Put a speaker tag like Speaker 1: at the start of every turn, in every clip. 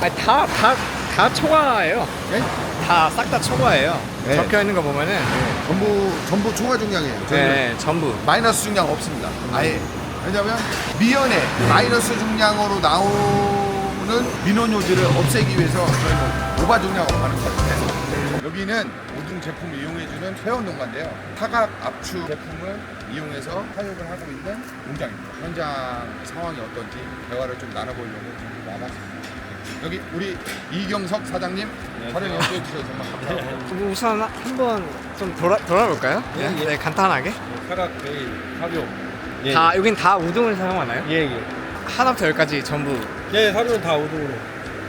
Speaker 1: 아니 다 다 다 초과예요.
Speaker 2: 네?
Speaker 1: 다 싹 다 초과예요.
Speaker 2: 네.
Speaker 1: 적혀 있는 거 보면은
Speaker 2: 전부 전부 초과 중량이에요. 저희는
Speaker 1: 네 전부.
Speaker 2: 마이너스 중량 없습니다. 아예. 왜냐면 미연에 마이너스 중량으로 나오는 민원 요지를 없애기 위해서 저희는 오바 중량 업하는 거예요. 여기는 모든 제품을 이용해주는 회원 농가인데요. 사각 압축 제품을 이용해서 사육을 하고 있는 농장입니다. 현장 상황이 어떤지 대화를 좀 나눠보려고 지금 나왔습니다. 여기 우리 이경석 사장님 촬영 연주해 주셔서 정말 감사합니다.
Speaker 1: 그럼 우선 한번 좀 돌아 돌아볼까요?
Speaker 3: 예, 예.
Speaker 1: 네 간단하게.
Speaker 3: 사각 베일 사료 예.
Speaker 1: 다 여긴 다 우등을 사용하나요?
Speaker 3: 예 예
Speaker 1: 하나부터 열까지 전부.
Speaker 3: 예 사료는 다 우등으로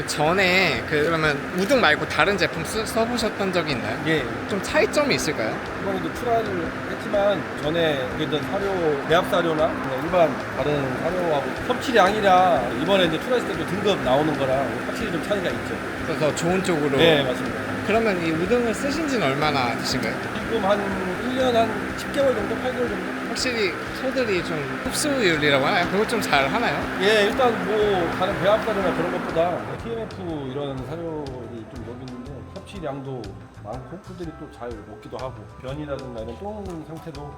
Speaker 1: 전에 그 그러면 우등 말고 다른 제품 쓰, 써보셨던 적이 있나요?
Speaker 3: 예
Speaker 1: 좀 차이점이 있을까요?
Speaker 3: 이번에도 출하를 했지만 전에 그랬던 사료 배합 사료나 일반 다른 사료하고 섭취량이라 이번에 이제 출하했을 때도 등급 나오는 거랑 확실히 좀 차이가 있죠
Speaker 1: 그래서 좋은 쪽으로.
Speaker 3: 네 맞습니다
Speaker 1: 그러면 이 우등을 쓰신 지는 얼마나 되신가요?
Speaker 3: 지금 한 1년 한 10개월 정도 8개월 정도
Speaker 1: 확실히 소들이 좀 흡수율이라고 하나요? 그거 좀잘 하나요?
Speaker 3: 예 일단 뭐 다른 배합 사료나 그런 것보다 TMF 이런 사료들이 좀 여기 있는데 섭취량도 많고 소들이 또 잘 먹기도 하고 변이라든가 이런 똥 상태도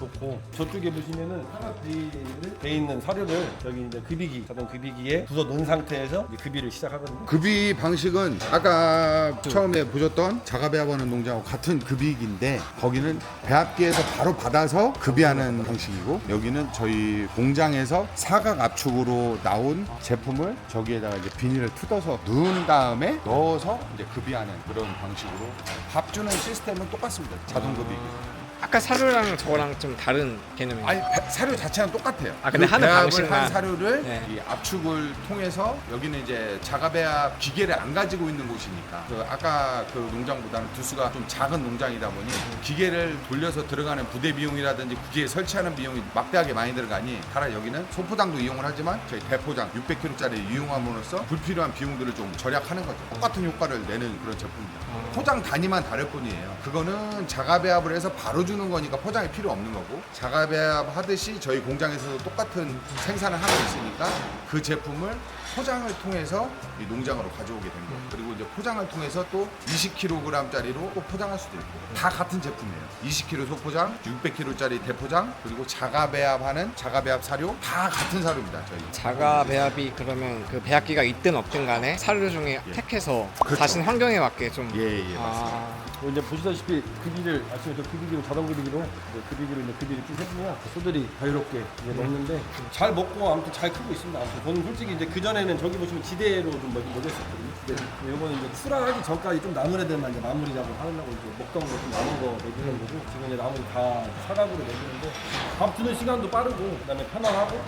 Speaker 3: 좋고 저쪽에 보시면은 사각비를 돼 있는 사료를 여기 이제 급이기 자동 급이기에 부서 넣은 상태에서 이제 급이를 시작하거든요.
Speaker 2: 급이 방식은 아까 처음에 보셨던 자가배합하는 농장하고 같은 급이기인데 거기는 배합기에서 바로 받아서 급이하는 방식이고 여기는 저희 공장에서 사각 압축으로 나온 제품을 저기에다가 이제 비닐을 뜯어서 넣은 다음에 넣어서 이제 급이하는 그런 방식으로 밥 주는 시스템은 똑같습니다. 자동 급이기.
Speaker 1: 아까 사료랑 저랑 좀 다른 개념인가요?
Speaker 2: 아니 배- 사료 자체는 똑같아요.
Speaker 1: 아, 근데
Speaker 2: 그
Speaker 1: 하는
Speaker 2: 배합을
Speaker 1: 방식만.
Speaker 2: 한 사료를
Speaker 1: 네.
Speaker 2: 이 압축을 통해서 여기는 이제 자가배합 기계를 안 가지고 있는 곳이니까 그 아까 그 농장보다는 두수가 좀 작은 농장이다 보니 기계를 돌려서 들어가는 부대 비용이라든지 기계 설치하는 비용이 막대하게 많이 들어가니 따라 여기는 소포장도 이용을 하지만 저희 대포장 600kg짜리 이용함으로써 불필요한 비용들을 좀 절약하는 거죠. 똑같은 효과를 내는 그런 제품입니다. 포장 단위만 다를 뿐이에요. 그거는 자가배합을 해서 바로 주는 거니까 포장이 필요 없는 거고 자가배합 하듯이 저희 공장에서도 똑같은 생산을 하고 있으니까 그 제품을 포장을 통해서 이 농장으로 가져오게 된 거예요. 그리고 이제 포장을 통해서 또 20kg짜리로 또 포장할 수도 있고 다 같은 제품이에요. 20kg 소포장, 600kg짜리 대포장, 그리고 자가배합하는 자가배합 사료 다 같은 사료입니다. 저희.
Speaker 1: 자가 배합이 그러면 그 배합기가 있든 없든 간에 사료 중에 택해서
Speaker 2: 그렇죠.
Speaker 1: 자신 환경에 맞게 좀
Speaker 2: 예, 예, 맞습니다.
Speaker 1: 아,
Speaker 3: 그리고 이제 보시다시피 급이를 아침에 저 급이기 로 자동 급이기로 이제 급이기로 이제 급이를 쭉 해주면 소들이 자유롭게 이제 먹는데 잘 먹고 아무튼 잘 크고 있습니다. 아무튼 저는 솔직히 이제 그 전에는 저기 보시면 지대로 좀 먹- 먹였었거든요. 근데 이거는 이제 출하하기 전까지 좀 남은 애들만 이제 마무리 작업 하려고 이제 먹던 거 좀 남은 거 먹이는 거고 지금 이제 나머지 다 사각으로 먹이는데 밥 주는 시간도 빠르고 그다음에 편안하고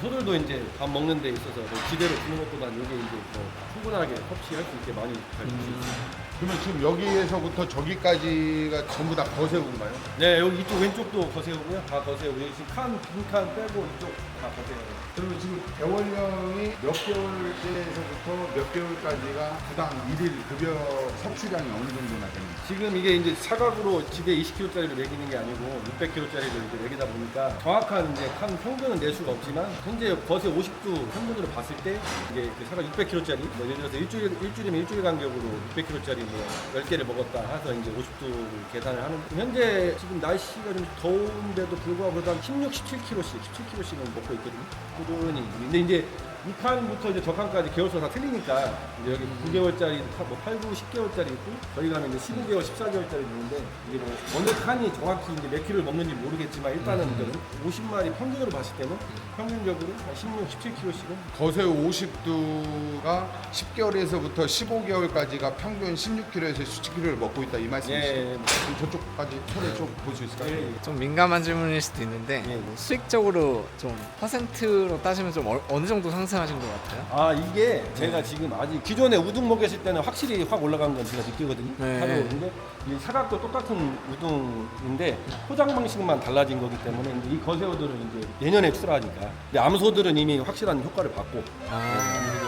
Speaker 3: 소들도 이제 밥 먹는 데 있어서 뭐 지대로 주는 것보다는 이게 이제 더 충분하게 섭취할 수 있게 많이 잘줄수 있습니다.
Speaker 2: 그러면 지금 여기에서부터 저기까지가 전부 다 거세우인가요?
Speaker 3: 네 여기 이쪽 왼쪽도 거세우고요. 다 거세우고. 여기 지금 칸 빈 칸 빼고 이쪽 다 거세요
Speaker 2: 그리고 지금 개월령이 몇 개월째에서부터 몇 개월까지가 부당 일일 급여 섭취량이 어느 정도나 되는지
Speaker 3: 지금 이게 이제 사각으로 지대 20kg짜리를 매기는 게 아니고 600kg짜리를 이제 매기다 보니까 정확한 이제 칸 평균은 낼 수가 없지만 현재 거세 50도 평균으로 봤을 때 이게 그 사각 600kg짜리 뭐 예를 들어서 일주일 일주일이면 일주일 간격으로 600kg짜리 뭐 10개를 먹었다 해서 이제 50도 계산을 하는 현재 지금 날씨가 좀 더운데도 불구하고 그래도 한 16, 17kg씩 17kg씩은 먹고 있거든요. 꾸준히. 근데 이제 이 칸부터 이제 저 칸까지 개월수가 다 틀리니까 이제 여기 9개월짜리, 뭐 8, 9, 10개월짜리 있고 저희 가면 이제 15개월, 14개월짜리 있는데 이게 뭐 어느 칸이 정확히 이제 몇 킬로를 먹는지 모르겠지만 일단은 이제 50마리 평균으로 봤을 때는 평균적으로 한 16, 17kg씩은
Speaker 2: 거세우 50두가 10개월에서부터 15개월까지가 평균 16kg에서 17kg를 먹고 있다 이 말씀이시죠?
Speaker 3: 예,
Speaker 2: 그럼 저쪽까지 소리 좀볼 수 있을까요?
Speaker 3: 예, 예.
Speaker 1: 좀 민감한 질문일 수도 있는데
Speaker 3: 예.
Speaker 1: 뭐 수익적으로 좀 퍼센트로 따지면 좀 어, 어느 정도 상승 하신 것 같아요?
Speaker 3: 아 이게 제가 지금 아직 기존에 우등 먹였을 때는 확실히 확 올라간 건 제가 느끼거든요.
Speaker 1: 네.
Speaker 3: 하루 근데 이 사각도 똑같은 우등인데 포장 방식만 달라진 거기 때문에 이제 이 거세어들은 이제 내년에 출하하니까 근데 암소들은 이미 확실한 효과를 받고
Speaker 1: 아,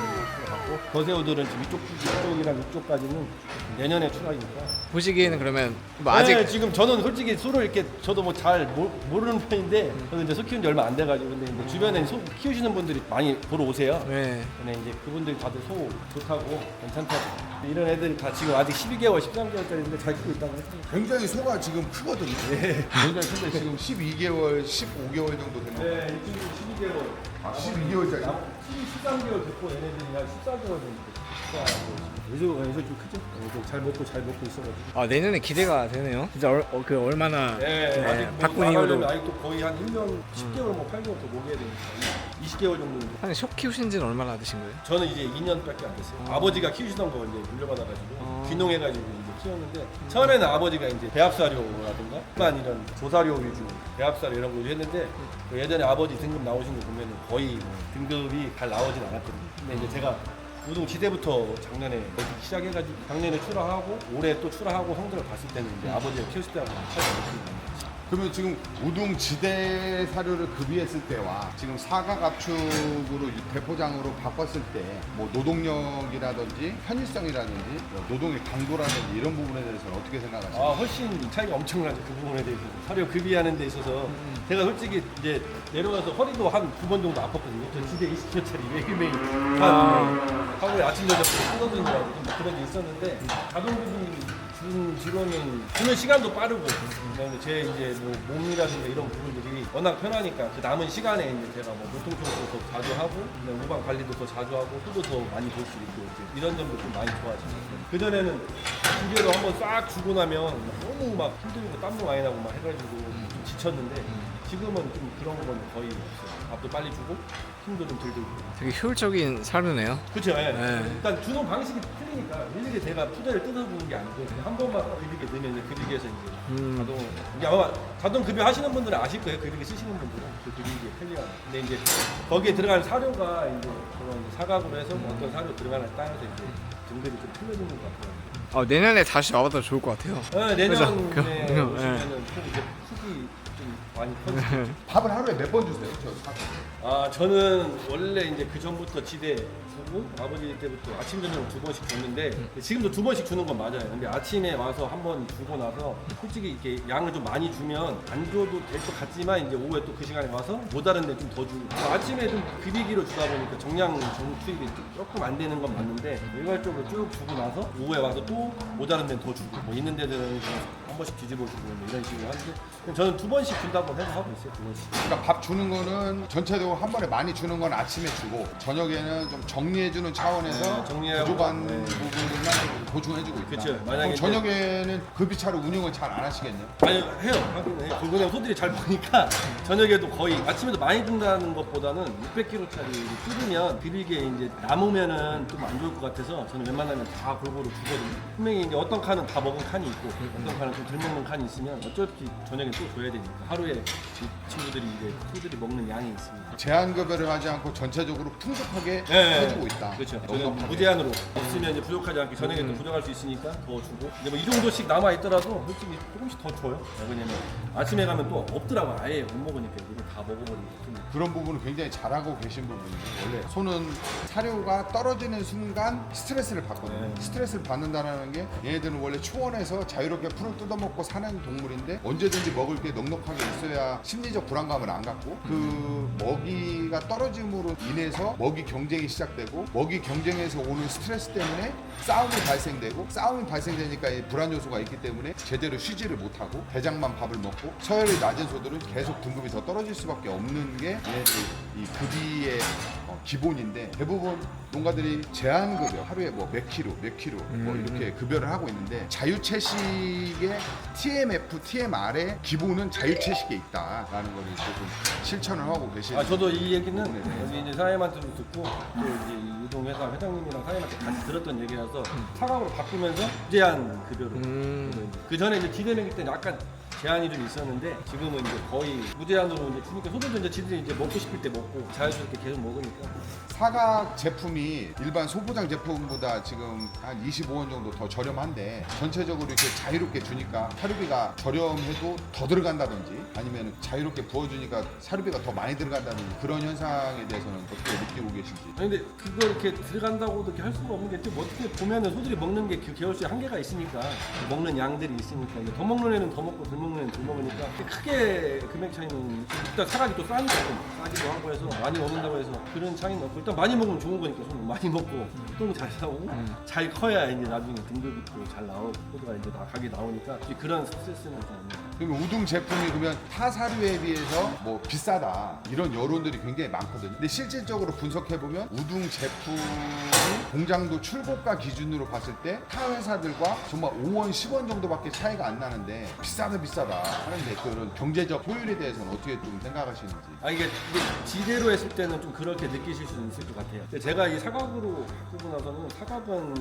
Speaker 3: 거세어들은 지금 이쪽 이쪽이랑 이쪽까지는 내년에 출하니까.
Speaker 1: 보시기에는 그러면 뭐 아직
Speaker 3: 네, 지금 저는 솔직히 소를 이렇게 저도 뭐 잘 모르는 편인데 저는 이제 소 키운 지 얼마 안 돼가지고 근데 이제 주변에 소 키우시는 분들이 많이 보러 오세요.
Speaker 1: 네.
Speaker 3: 근데 이제 그분들이 다들 소 좋다고 괜찮다고 이런 애들이 다 지금 아직 12개월, 13개월짜리인데 잘 키고 있다고 했어요.
Speaker 2: 굉장히 소가 지금 크거든요. 굉장히 큰데 지금 12개월, 15개월 정도 됐는데
Speaker 3: 네, 이 친구 12개월.
Speaker 2: 아, 12개월짜리?
Speaker 3: 12, 13개월 됐고 얘네들이 한 14개월 정도 요즘 요즘 좀 크죠? 요즘 잘 먹고 잘 먹고 있어가지고.
Speaker 1: 아 내년에 기대가 되네요. 진짜 얼, 어, 그 얼마나
Speaker 3: 네, 아직
Speaker 1: 네,
Speaker 3: 뭐
Speaker 1: 바꾼 이후로
Speaker 3: 아직도 거의 한 1년 10개월 뭐 8개월 더 먹여야 되니까 20개월 정도.
Speaker 1: 한쇼 키우신 지는 얼마나 되신 거예요?
Speaker 3: 저는 이제 2년밖에 안 됐어요. 아버지가 키우시던 거 이제 물려받아가지고
Speaker 1: 어.
Speaker 3: 귀농해가지고 이제 키웠는데 처음에는 아버지가 이제 배합사료라든가 일반 이런 조사료 위주 배합사료 이런 거 했는데 그 예전에 아버지 등급 나오신 거 보면은 거의 뭐 등급이 잘 나오진 않았거든요. 근데 이제 제가 우동 지대부터 작년에 시작해가지고 작년에 출하하고 올해 또 출하하고 성적을 봤을 때는 이제 아버지가 키웠을 때하고 차이가 거예요.
Speaker 2: 그러면 지금 우동 지대 사료를 급이했을 때와 지금 사과 가축으로 대포장으로 바꿨을 때 뭐 노동력이라든지 편의성이라든지 뭐 노동의 강도라든지 이런 부분에 대해서는 어떻게 생각하세요?
Speaker 3: 아 훨씬 차이가 엄청나죠 그 부분에 대해서 사료 급이하는 데 있어서 제가 솔직히 이제 내려와서 허리도 한 두 번 정도 아팠거든요. 저 지대 20kg짜리 매일매일 한 하루에 아침 저녁 끊어지는 줄 알고 좀 그런 게 있었는데 자동급이 준 뒤로는 주는 시간도 빠르고 그다음에 제 이제 뭐 몸이라든가 이런 부분들이 워낙 편하니까 그 남은 시간에 이제 제가 뭐 물통청소도 더 자주 하고 우방 관리도 더 자주 하고 소도 더 많이 볼 수 있고 이제 이런 점도 좀 많이 좋아지고 그 전에는 기계로 한번 싹 주고 나면 너무 막 힘들고 땀도 많이 나고 막 해가지고 좀 지쳤는데 지금은 좀 그런 건 거의 없어요. 밥도 빨리 주고 힘도 좀덜 들고.
Speaker 1: 되게 효율적인 사료네요.
Speaker 3: 그렇죠. 예.
Speaker 1: 네.
Speaker 3: 일단 주는 방식이 틀리니까 일일이 제가 푸대를 뜯어보는 게 아니고 그냥 한 번만 급이게 넣으면 이제 급이게에서 이제
Speaker 1: 음.
Speaker 3: 자동 이게 아마 자동 급여 하시는 분들은 아실 거예요. 급이게 쓰시는 분들은 그 급이게 편리한. 근데 이제 거기에 들어가는 사료가 이제 그런 사각으로 해서 어떤 사료 들어가는 따라서 이제 등급이 좀 틀려지는 것 같아요.
Speaker 1: 아, 내년에 다시 와봐도 좋을 것 같아요.
Speaker 3: 네,
Speaker 1: 그죠?
Speaker 3: 내년에
Speaker 1: 그-
Speaker 3: 오시면은
Speaker 1: 네.
Speaker 3: 꼭 이제 좀 많이 커지죠.
Speaker 2: 밥을 하루에 몇 번 주세요? 저.
Speaker 3: 아 저는 원래 이제 그 전부터 지대 주고 아버지 때부터 아침 저녁 두 번씩 줬는데 지금도 두 번씩 주는 건 맞아요. 근데 아침에 와서 한 번 주고 나서 솔직히 이렇게 양을 좀 많이 주면 안 줘도 될 것 같지만 이제 오후에 또 그 시간에 와서 모자른데 좀 더 주고 아침에 좀 급이기로 주다 보니까 정량 정 투입이 조금 안 되는 건 맞는데 일괄적으로 쭉 주고 나서 오후에 와서 또 모자른 데는 더 주고 뭐 있는 데들은 그냥 한 번씩 뒤집어 주고 뭐 이런 식으로 하는데 저는 두 번씩 준다고 해서 하고 있어요 두 번씩.
Speaker 2: 그러니까 밥 주는 거는 전체적으로 한 번에 많이 주는 건 아침에 주고 저녁에는 좀 정리해주는 차원에서
Speaker 3: 네, 정리하고,
Speaker 2: 부족한
Speaker 3: 네.
Speaker 2: 부분만 보충해주고 있다.
Speaker 3: 그쵸. 만약에
Speaker 2: 그럼 저녁에는 급이차로 운영을 잘 안 하시겠네요.
Speaker 3: 아니 해요. 하긴 해요. 그거는 소들이 잘 보니까 저녁에도 거의 아침에도 많이 준다는 것보다는 600kg짜리 뜯으면 비리게 이제 남으면은 좀 안 좋을 것 같아서 저는 웬만하면 다 골고루 주거든요. 분명히 이제 어떤 칸은 다 먹은 칸이 있고 어떤 칸은 좀덜 먹는 칸이 있으면 없이 저녁에 또 줘야 되니까 하루에 이 친구들이 이제 소들이 먹는 양이 있습니다.
Speaker 2: 제한급여를 하지 않고 전체적으로 풍족하게
Speaker 3: 네.
Speaker 2: 해주고 있다.
Speaker 3: 그렇죠. 저는
Speaker 2: 넉넉하게.
Speaker 3: 무제한으로 없으면 이제 부족하지 않게 저녁에 또 부족할 수 있으니까 더 주고. 근데 뭐 이 정도씩 남아 있더라도 솔직히 조금씩 더 줘요. 왜냐면 아침에 가면 또 없더라고. 아예 못 먹으니까 이거 다 먹어버리니까. 좀
Speaker 2: 그런 부분은 굉장히 잘하고 계신 부분이에요. 원래 소는 사료가 떨어지는 순간 스트레스를 받거든요.
Speaker 3: 네.
Speaker 2: 스트레스를 받는다는 게 얘네들은 원래 초원에서 자유롭게 풀을 뜯어먹고 사는 동물인데 언제든지 먹을 게 넉넉하게 있어야 심리적 불안감을 안 갖고 그 먹 이가 떨어짐으로 인해서 먹이 경쟁이 시작되고 먹이 경쟁에서 오는 스트레스 때문에 싸움이 발생되고 싸움이 발생되니까 이 불안 요소가 있기 때문에 제대로 쉬지를 못하고 대장만 밥을 먹고 서열이 낮은 소들은 계속 등급이 더 떨어질 수밖에 없는 게 얘네들 이 급이의 어, 기본인데 대부분 농가들이 제한급여 하루에 뭐 몇 킬로 몇 킬로 뭐 이렇게 급여를 하고 있는데 자유채식의 TMF, TMR의 기본은 자유채식에 있다라는 걸 조금 실천을 하고 계시는
Speaker 3: 아 저도 이 얘기는
Speaker 2: 네.
Speaker 3: 여기 이제 사장님한테도 듣고 또 이제 이 유동 회사 회장님이랑 사장님한테 같이 들었던 얘기라서 사각으로 바꾸면서 무제한 급여로
Speaker 1: 음.
Speaker 3: 그 전에 이제 기대매기 때는 약간 제한이 좀 있었는데 지금은 이제 거의 무제한으로 이제 주니까 소들도 이제 지들이 이제 먹고 싶을 때 먹고 자연스럽게 계속 먹으니까.
Speaker 2: 사각 제품이 일반 소포장 제품보다 지금 한 25원 정도 더 저렴한데 전체적으로 이렇게 자유롭게 주니까 사료비가 저렴해도 더 들어간다든지 아니면 자유롭게 부어주니까 사료비가 더 많이 들어간다든지 그런 현상에 대해서는 어떻게 느끼고 계신지.
Speaker 3: 아니 근데 그거 이렇게 들어간다고도 이렇게 할 수가 없는 게좀 어떻게 보면은 소들이 먹는 게 그 개월수에 한계가 있으니까 먹는 양들이 있으니까 근데 더 먹는 애는 더 먹고 덜 먹는 애는 덜 먹으니까 크게 금액 차이는 일단 사각이 또 싸니까 좀 싸기도 하고 해서 많이 먹는다고 해서 그런 차이는 없고 일단 많이 먹으면 좋은 거니까 소는 많이 먹고 똥잘 나오고 잘 커야 이제 나중에 등급 있고 잘 나오고 소드가 이제 다 각이 나오니까 이제 그런 스트레스는 좀 없는 거예요.
Speaker 2: 그러면 우등 제품이 그러면 타 사료에 비해서 뭐 비싸다 이런 여론들이 굉장히 많거든요. 근데 실질적으로 분석해 보면 우등 제품이 공장도 출고가 기준으로 봤을 때 타 회사들과 정말 5원, 10원 정도밖에 차이가 안 나는데 비싸다 비싸다 하는데 그런 경제적 효율에 대해서는 어떻게 좀 생각하시는지.
Speaker 3: 아 이게, 지대로 했을 때는 좀 그렇게 느끼실 수도 있을 것 같아요. 근데 제가 이 사각으로 바꾸고 나서는 사각은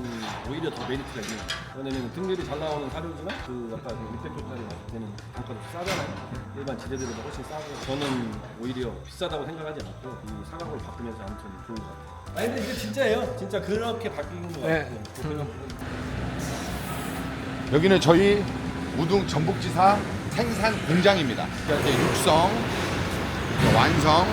Speaker 3: 오히려 더 메리트가 거예요. 왜냐면 등급이 잘 나오는 사료지만 그 아까 그 600kg짜리 같은 데는 단가도 싸잖아요. 일반 지대들보다 훨씬 싸고 저는 오히려 비싸다고 생각하지 않고 이 사각으로 바꾸면서 아무튼 좋은 것 같아요. 아니 근데 이게 진짜예요. 진짜 그렇게 바뀌는 것
Speaker 1: 네.
Speaker 3: 같아요. 그 그런 부분.
Speaker 2: 여기는 저희 우등 전북지사 생산 공장입니다. 이제 육성, 이제 완성,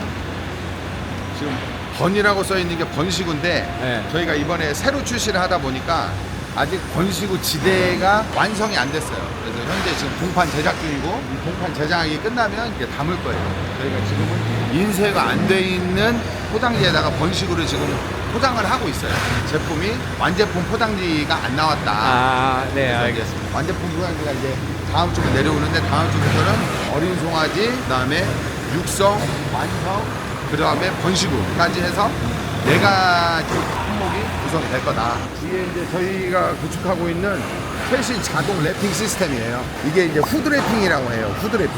Speaker 2: 지금 번이라고 써 있는 게 번시구인데
Speaker 1: 네.
Speaker 2: 저희가 이번에 새로 출시를 하다 보니까 아직 번시구 지대가 완성이 안 됐어요. 그래서 현재 지금 공판 제작 중이고 이 공판 제작이 끝나면 이제 담을 거예요. 저희가 지금은 인쇄가 안 돼 있는 포장지에다가 번식으로 지금 포장을 하고 있어요. 제품이 완제품 포장지가 안 나왔다.
Speaker 1: 아, 네,
Speaker 2: 그래서 이제
Speaker 1: 알겠습니다.
Speaker 2: 완제품 포장지가 이제 다음 주에 내려오는데 다음 주부터는 어린 송아지, 그다음에 육성, 완성, 그다음에 번식우까지 해서 네 가지 품목이 구성이 될 거다. 뒤에 이제 저희가 구축하고 있는 최신 자동 랩핑 시스템이에요. 이게 이제 후드 랩핑이라고 해요. 후드 랩핑.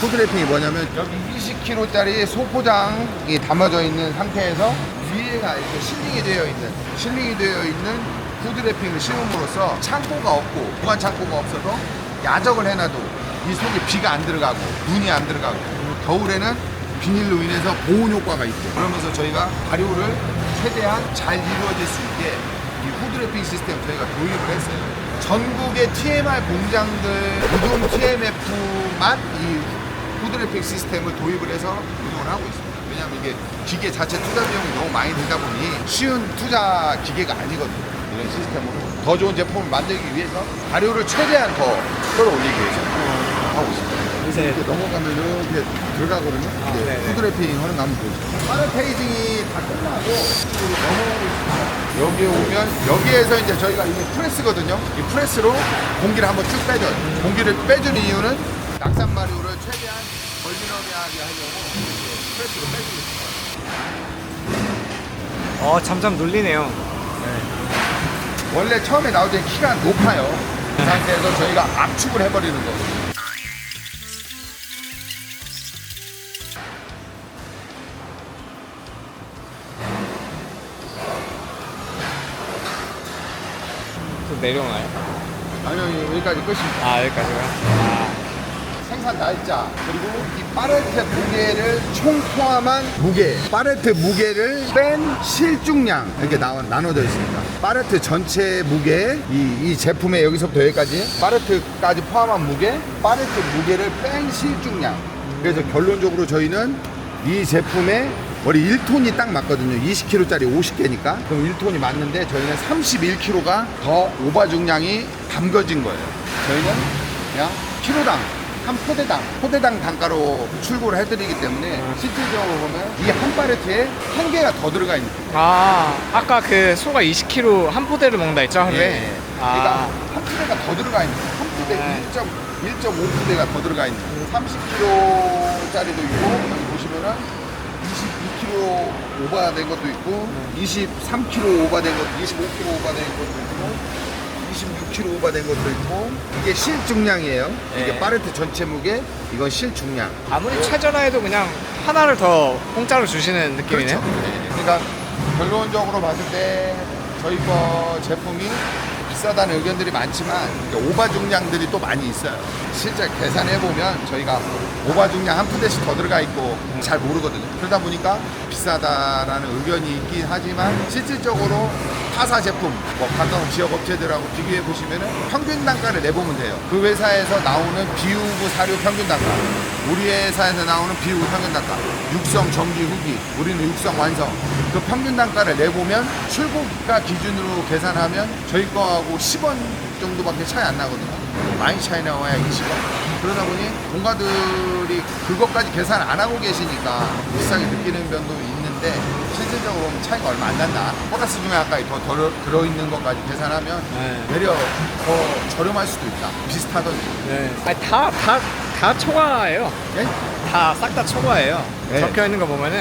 Speaker 2: 후드 랩핑이 뭐냐면 여기 20kg짜리 소포장이 담아져 있는 상태에서 위에가 이렇게 실링이 되어 있는 실링이 되어 있는 후드 랩핑을 씌움으로써 창고가 없고 보관 창고가 없어서 야적을 해놔도 이 속에 비가 안 들어가고 눈이 안 들어가고 겨울에는 비닐로 인해서 보온 효과가 있고 그러면서 저희가 발효를 최대한 잘 이루어질 수 있게 랩핑 시스템 저희가 도입을 했어요. 전국의 TMR 공장들 우동 TMF만 이 후드 랩핑 시스템을 도입을 해서 운영을 하고 있습니다. 왜냐하면 이게 기계 자체 투자 비용이 너무 많이 들다 보니 쉬운 투자 기계가 아니거든요. 이런 시스템으로 더 좋은 제품을 만들기 위해서 발효를 최대한 더 끌어올리기 위해서 하고 있습니다.
Speaker 1: 네.
Speaker 2: 이렇게 넘어가면 이렇게 들어가거든요. 이제
Speaker 1: 네네.
Speaker 2: 후드 랩핑 하는 거 한번 보시죠. 빠른 페이징이 다 끝나고 이쪽으로 넘어가고 있습니다. 여기 오면 여기에서 이제 저희가 이게 프레스거든요. 이 프레스로 공기를 한번 쭉 빼줘요. 공기를 빼주는 이유는 낙산 마리오를 최대한 걸리너미하게 하려고 프레스로 빼주고 있습니다.
Speaker 1: 어, 점점 눌리네요.
Speaker 2: 원래 처음에 나올 때 키가 높아요. 그 상태에서 저희가 압축을 해버리는 거거든요.
Speaker 1: 내려오나요?
Speaker 2: 아니요, 여기까지 끝입니다.
Speaker 1: 아, 여기까지요? 아,
Speaker 2: 생산 날짜 그리고 이 파레트 무게를 총 포함한 무게 파레트 무게를 뺀 실중량 이렇게 나, 나눠져 있습니다 파레트 전체 무게 이, 이 제품의 여기서부터 여기까지 파레트까지 포함한 무게 파레트 무게를 뺀 실중량 그래서 결론적으로 저희는 이 제품에 머리 1톤이 딱 맞거든요 20kg짜리 50개니까 그럼 1톤이 맞는데 저희는 31kg가 더 오바 중량이 담겨진 거예요 저희는 그냥 키로당 한 포대당 포대당 단가로 출고를 해드리기 때문에 실질적으로 보면 이 한 파레트에 한 개가 더 들어가 있는 거예요.
Speaker 1: 아, 아까 그 소가 20kg 한 포대를 먹는다 했죠, 하루에?
Speaker 2: 예. 그러니까
Speaker 1: 아,
Speaker 2: 한 푸대가 더 들어가 있는 거예요. 한 푸대
Speaker 1: 네.
Speaker 2: 1.5푸대가 더 들어가 있는 거예요. 30kg짜리도 있고 여기 보시면은 22kg 오버된 것도 있고 23kg 오버된 것도 25kg 오버된 것도 있고 26kg 오버된 것도 있고 이게 실중량이에요. 이게
Speaker 1: 네.
Speaker 2: 파레트 전체 무게 이건 실중량.
Speaker 1: 아무리 최저라해도 그냥 하나를 더 공짜로 주시는 느낌이네요.
Speaker 2: 그렇죠. 그러니까 결론적으로 봤을 때 저희 거 제품이 비싸다는 의견들이 많지만 오바 중량들이 또 많이 있어요. 실제 계산해 보면 저희가 오바 중량 한 푼대씩 더 들어가 있고 잘 모르거든요. 그러다 보니까 비싸다라는 의견이 있긴 하지만 실질적으로 타사 제품, 뭐 가까운 지역 업체들하고 비교해 보시면은 평균 단가를 내보면 돼요. 그 회사에서 나오는 비우고 사료 평균 단가, 우리 회사에서 나오는 비우고 평균 단가, 육성 정기 후기, 우리는 육성 완성. 그 평균 단가를 내보면 출고가 기준으로 계산하면 저희 거하고 10원 정도밖에 차이 안 나거든요. 많이 차이 나와야 20원. 그러다 보니 공가들이 그것까지 계산 안 하고 계시니까 비싸게 느끼는 면도 있는데 실질적으로 차이가 얼마 안 난다. 플러스 중에 아까 더 들어있는 것까지 계산하면
Speaker 1: 네.
Speaker 2: 되려 더 저렴할 수도 있다. 비슷하던지.
Speaker 1: 네. 아니 다 다 다 초과예요.
Speaker 2: 예?
Speaker 1: 다 싹 다 초과예요.
Speaker 2: 네.
Speaker 1: 적혀 있는 거 보면은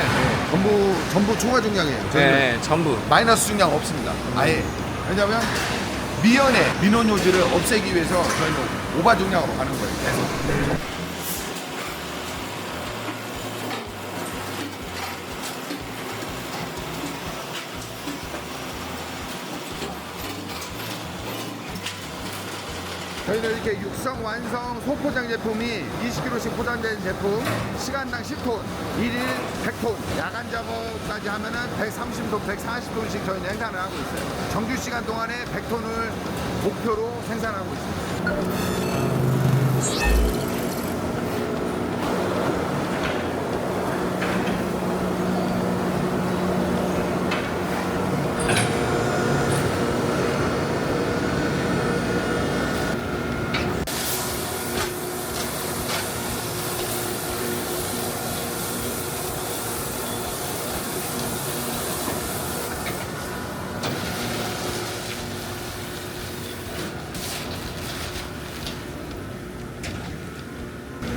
Speaker 2: 전부 전부 초과 중량이에요. 저희는
Speaker 1: 네, 전부.
Speaker 2: 마이너스 중량 없습니다. 아예. 왜냐면 미연의 민원 요지를 없애기 위해서 저희는 오바 중량으로 가는 거예요. 계속. 저희는 이렇게 육성 완성 소포장 제품이 20kg씩 포장된 제품 시간당 10톤, 1일 100톤, 야간 작업까지 하면은 130톤, 140톤씩 저희는 생산을 하고 있어요. 정규 시간 동안에 100톤을 목표로 생산하고 있습니다.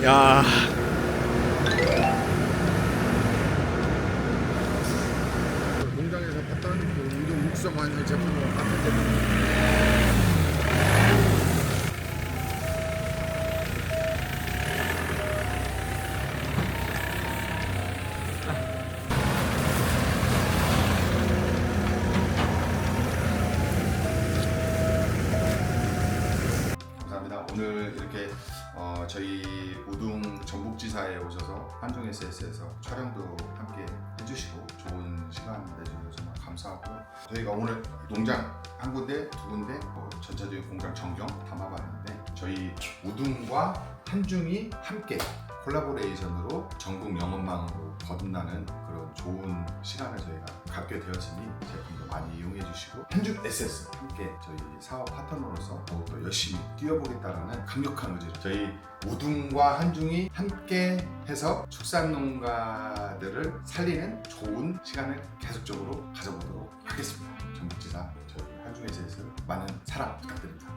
Speaker 1: 야,
Speaker 2: SS에서 촬영도 함께 해주시고 좋은 시간 내주셔서 정말 감사하고 저희가 오늘 농장 한 군데, 두 군데, 뭐 전체적인 공장 전경 담아봤는데 저희 우둥과 한중이 함께 콜라보레이션으로 전국 영업망으로 거듭나는 그런 좋은 시간을 저희가 갖게 되었으니 제품도 많이 이용해 주시고 한중 SS 함께 저희 사업 파트너로서 더욱더 열심히 뛰어보겠다는 강력한 의지로 저희 우둥과 한중이 함께 해서 축산농가들을 살리는 좋은 시간을 계속적으로 가져보도록 하겠습니다. 전국지사 저희 한중 SS 많은 사랑 부탁드립니다.